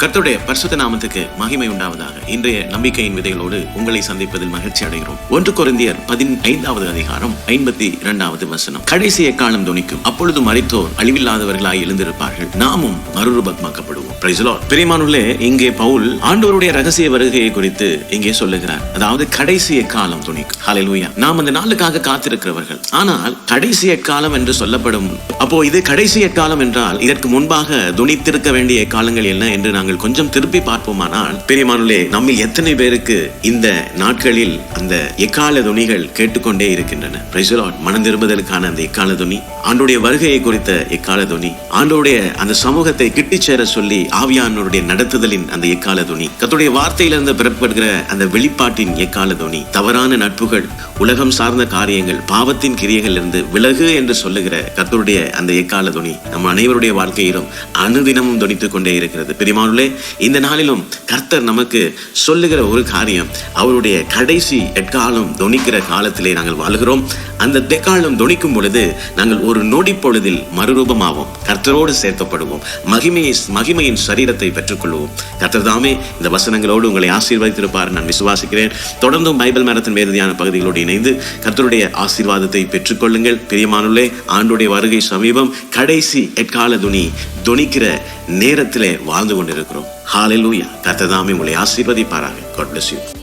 கர்த்தருடைய பரிசுத்த நாமத்துக்கு மகிமை உண்டாவதாக. இன்றைய நம்பிக்கையின் விதைகளோடு உங்களை சந்திப்பதில் மகிழ்ச்சி அடைகிறோம். ஒன்று குறைந்தியர் பதினைந்தாவது அதிகாரம் ஐம்பத்தி இரண்டாவது வசனம். கடைசி எக்காலம் துணிக்கும் அப்பொழுது மறைத்தோர் அழிவில்லாதவர்களாய் எழுந்திருப்பார்கள். நாமும் மறுரூபமாக்கப்படுவோம். Praise இங்கே பவுல் ஆண்டவருடைய ரகசிய வருகையை குறித்து இங்கே சொல்லுகிறார். அதாவது கடைசி எக்காலம் துணிக்கும். ஹalleluya நாம் அந்த நாளுக்காக காத்திருக்கிறவர்கள். ஆனால் கடைசி எக்காலம் என்று சொல்லப்படும் அப்போ இது கடைசி எக்காலம் என்றால் இதற்கு முன்பாக துணித்திருக்க வேண்டிய காலங்கள் என்ன என்று நாங்கள் கொஞ்சம் திருப்பி பார்ப்போமானால் பெரியமானுலே நம்மில் எத்தனை பேருக்கு இந்த நாட்களில் அந்த எக்கால துணிகள் கேட்டுக்கொண்டே இருக்கின்றன? Praise மனம் திரும்புதலுக்கான அந்த எக்கால துணி ஆண்டுடைய வருகையை குறித்த எக்கால துணி. ஆண்டோடைய அந்த சமூகத்தை கிட்டி சேர சொல்லி ஆவியானோருடைய நடத்துதலின் அந்த எக்கால துணி. கத்துடைய வார்த்தையிலிருந்து பிறப்படுகிற அந்த வெளிப்பாட்டின் எக்கால துணி. தவறான நட்புகள் உலகம் சார்ந்த காரியங்கள் பாவத்தின் கிரியைகள் இருந்து விலகு என்று சொல்லுகிற கர்த்தருடைய அந்த எக்கால துணி நம் அனைவருடைய வாழ்க்கையிலும் அனுதினமும் துணித்துக் கொண்டே இருக்கிறது. பிரிமானுலே இந்த நாளிலும் கர்த்தர் நமக்கு சொல்லுகிற ஒரு காரியம் அவருடைய கடைசி எட்காலம் துணிக்கிற காலத்திலே நாங்கள் வாழ்கிறோம். அந்த தெக்காலம் துணிக்கும் பொழுது நாங்கள் ஒரு நொடி பொழுதில் மறுரூபமாவோம். கர்த்தரோடு சேர்க்கப்படுவோம். மகிமையை மகிமையின் சரீரத்தை பெற்றுக்கொள்வோம். கர்த்தர் தாமே இந்த வசனங்களோடு உங்களை ஆசீர்வதித்திருப்பார் நான் விசுவாசிக்கிறேன். தொடர்ந்தும் பைபிள் மேரத்தின் வேதனையான பகுதிகளோடு இணைந்து கர்த்தருடைய ஆசீர்வாதத்தை பெற்றுக்கொள்ளுங்கள். பிரியமானுள்ளே ஆண்டுடைய வருகை சமீபம் கடைசி எட்கால துணி துணிக்கிற நேரத்திலே வாழ்ந்து கொண்டிருக்கிறோம். ஹalleluya கர்த்தர் தாமே உங்களை ஆசீர்வதிப்பாராக. God bless